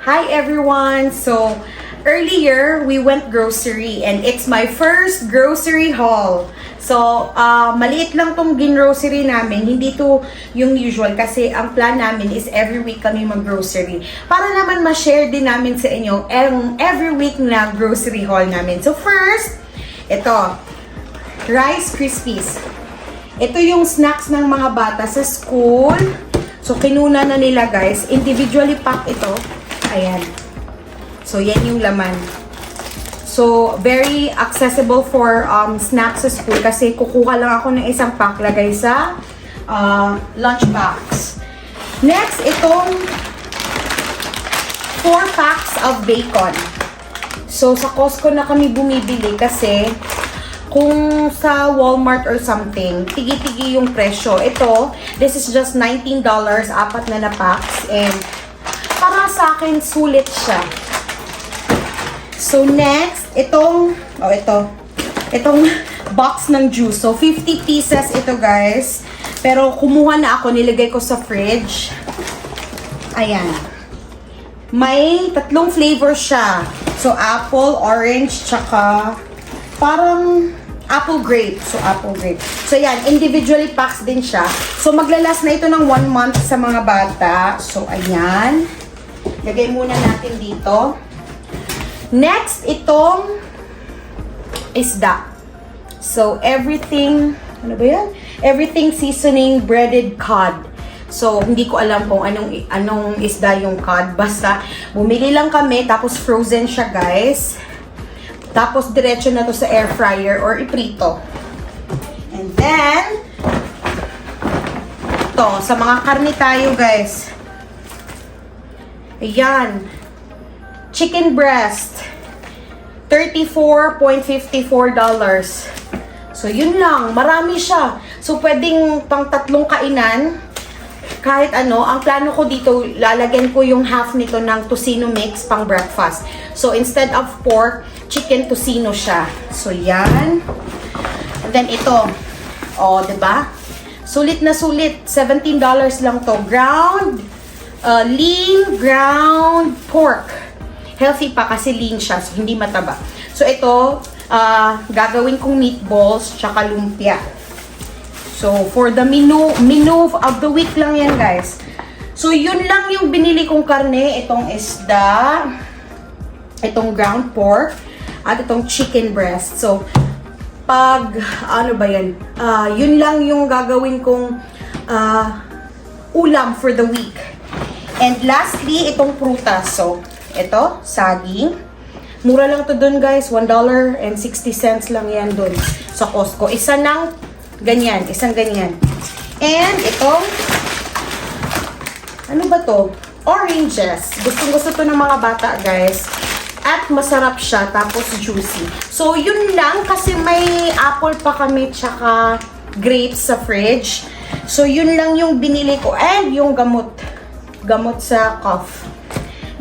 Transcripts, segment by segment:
Hi everyone! So, earlier we went grocery and it's my first grocery haul. So, ah, maliit lang tong ginrocery namin. Hindi to yung usual kasi ang plan namin is every week kami mag-grocery. Para naman ma-share din namin sa inyo ang every week na grocery haul namin. So, first, ito, Rice Krispies. Ito yung snacks ng mga bata sa school. So, kinuna na nila guys. Individually pack ito. Ayan. So, yan yung laman. So, very accessible for um, snacks sa school kasi kukuha lang ako ng isang pack lagay sa uh, lunch box. Next, itong 4 packs of bacon. So, sa Costco na kami bumibili kasi kung sa Walmart or something, tigi-tigi yung presyo. Ito, this is just $19, apat na na packs. And sa akin, sulit siya. So next, itong, oh ito, itong box ng juice. So 50 pieces ito guys. Pero kumuha na ako, nilagay ko sa fridge. Ayan. May tatlong flavor siya. So apple, orange, tsaka parang apple grape. So apple grape. So yan, individually packs din siya. So maglalas na ito ng one month sa mga bata. So ayan. Lagay muna natin dito. Next, itong isda. So, everything, ano ba yan? Everything seasoning breaded cod. So, hindi ko alam kung anong anong isda yung cod. Basta, bumili lang kami, tapos frozen siya, guys. Tapos, diretso na to sa air fryer or iprito. And then, to, sa mga karne tayo, guys. Ayan. Chicken breast. $34.54. So, yun lang. Marami siya. So, pwedeng pang tatlong kainan. Kahit ano, ang plano ko dito, lalagyan ko yung half nito ng tocino mix pang breakfast. So, instead of pork, chicken tocino siya. So, yan. And then, ito. O, oh, ba? Diba? Sulit na sulit. $17 lang to. Ground, uh, lean ground pork healthy pa kasi lean siya, so hindi mataba. So ito, uh, gagawin kong meatballs tsaka lumpia. So for the menu, menu of the week lang yan guys. So yun lang yung binili kong karne, itong isda, itong ground pork, at itong chicken breast. So pag, ano ba yan, uh, yun lang yung gagawin kong uh, ulam for the week. And lastly, itong prutas. So, ito, saging. Mura lang to dun guys, $1.60 lang yan dun sa Costco. Isa ng ganyan, isang ganyan. And itong, ano ba to? Oranges. Gustong gusto to ng mga bata guys. At masarap siya, tapos juicy. So, yun lang kasi may apple pa kami tsaka grapes sa fridge. So, yun lang yung binili ko. And yung gamot. Gamot sa cough.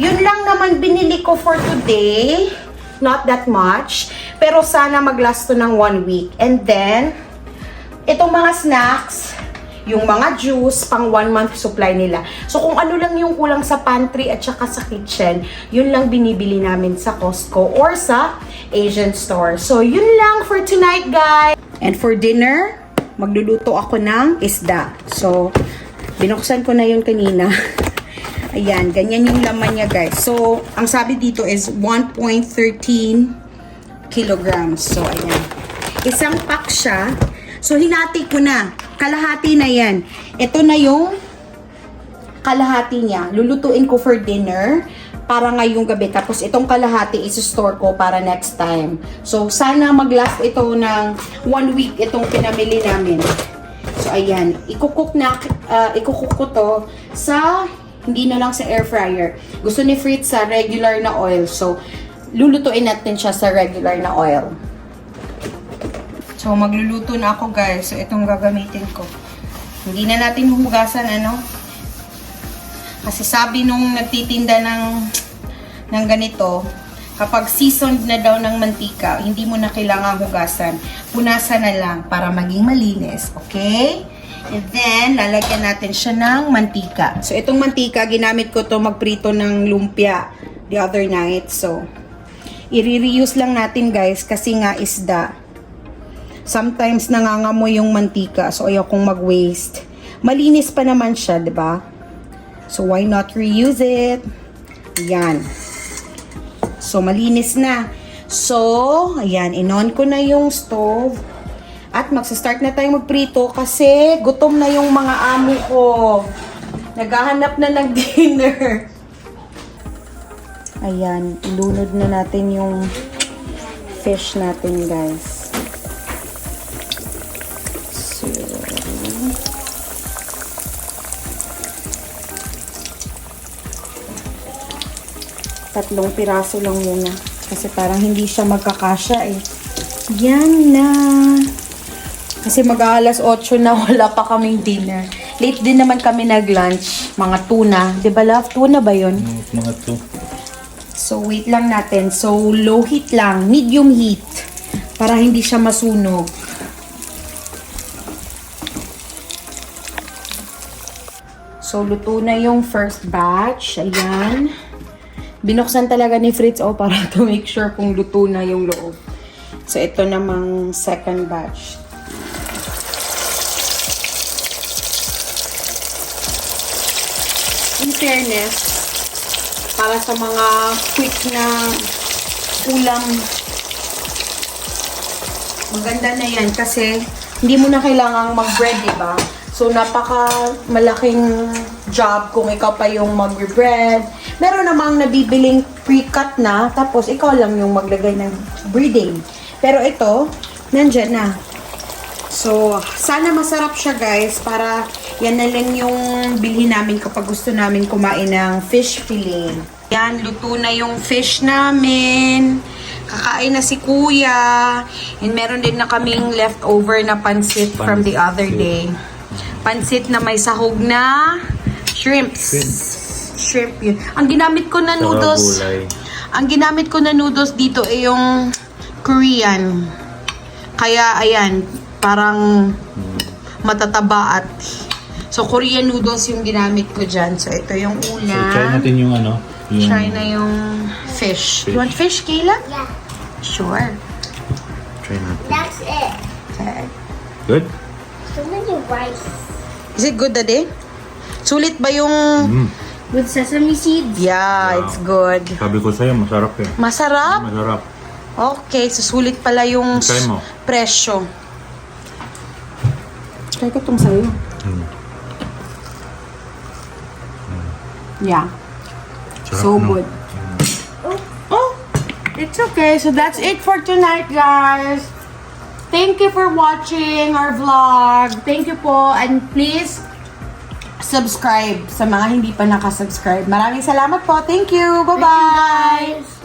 Yun lang naman binili ko for today. Not that much. Pero sana maglast to ng one week. And then, itong mga snacks, yung mga juice, pang one month supply nila. So, kung ano lang yung kulang sa pantry at saka sa kitchen, yun lang binibili namin sa Costco or sa Asian store. So, yun lang for tonight, guys. And for dinner, magluluto ako ng isda. So, binuksan ko na yun kanina. Ayan, ganyan yung laman niya guys. So, ang sabi dito is 1.13 kilograms. So, ayan. Isang pack siya. So, hinati ko na. Kalahati na yan. Ito na yung kalahati niya. Lulutuin ko for dinner para ngayong gabi. Tapos, itong kalahati isi-store ko para next time. So, sana mag-last ito ng one week itong pinamili namin. So, ayan. Ikukook na, uh, ikukook ko to sa hindi na lang sa air fryer. Gusto ni Fritz sa regular na oil. So, lulutuin natin siya sa regular na oil. So, magluluto na ako guys. So, itong gagamitin ko. Hindi na natin hugasan, ano? Kasi sabi nung nagtitinda ng, ng ganito, kapag seasoned na daw ng mantika, hindi mo na kailangan hugasan. Punasan na lang para maging malinis. Okay? And then, lalagyan natin siya ng mantika. So, itong mantika, ginamit ko to magprito ng lumpia the other night. So, i-reuse lang natin guys kasi nga isda. Sometimes nangangamoy yung mantika so ayaw kong mag-waste. Malinis pa naman siya, 'di ba? So why not reuse it? Ayan. So malinis na. So, ayan, inon ko na yung stove. At magsa-start na tayong magprito kasi gutom na yung mga amo ko. Naghahanap na ng dinner. Ayan, ilunod na natin yung fish natin, guys. So, tatlong piraso lang muna. Kasi parang hindi siya magkakasya eh. Yan na. Kasi mag-aalas 8 na wala pa kaming dinner. Late din naman kami nag-lunch. Mga tuna. Di ba love? Tuna ba yun? Mga to. So, wait lang natin. So, low heat lang. Medium heat. Para hindi siya masunog. So, luto na yung first batch. Ayan. Binuksan talaga ni Fritz oh, para to make sure kung luto na yung loob. So, ito namang second batch. Fairness, para sa mga quick na ulam. Maganda na yan kasi hindi mo na kailangang mag-bread, di ba? So, napaka malaking job kung ikaw pa yung mag-bread. Meron namang nabibiling pre-cut na, tapos ikaw lang yung maglagay ng breading. Pero ito, nandyan na. So, sana masarap siya guys para yan na lang yung bilhin namin kapag gusto namin kumain ng fish fillet. Yan, luto na yung fish namin. Kakain na si kuya. And meron din na kaming leftover na pansit from the other day. Pansit na may sahog na shrimps. Shrimp yun. Ang ginamit ko na noodles. Ang ginamit ko na noodles dito ay yung Korean. Kaya ayan, parang matataba at So Korean noodles yung ginamit ko dyan. So ito yung So, una. try natin yung ano. Yung Try na yung fish. You want fish, Kayla? Yeah, Sure. Try natin. that's it. Okay. Good? So many rice. Is it good, Daddy? Sulit ba yung... Mm. With sesame seeds? Yeah, it's good. Sabi ko sa'yo, masarap eh. Masarap? Masarap. Okay, so sulit pala yung Try mo. presyo. Try ko itong sa'yo. Mm. Yeah. Sarap, So no? good. Oh, it's okay. So that's it for tonight, guys. Thank you for watching our vlog. Thank you po. And please, subscribe sa mga hindi pa nakasubscribe. Maraming salamat po. Thank you. Bye-bye. Guys.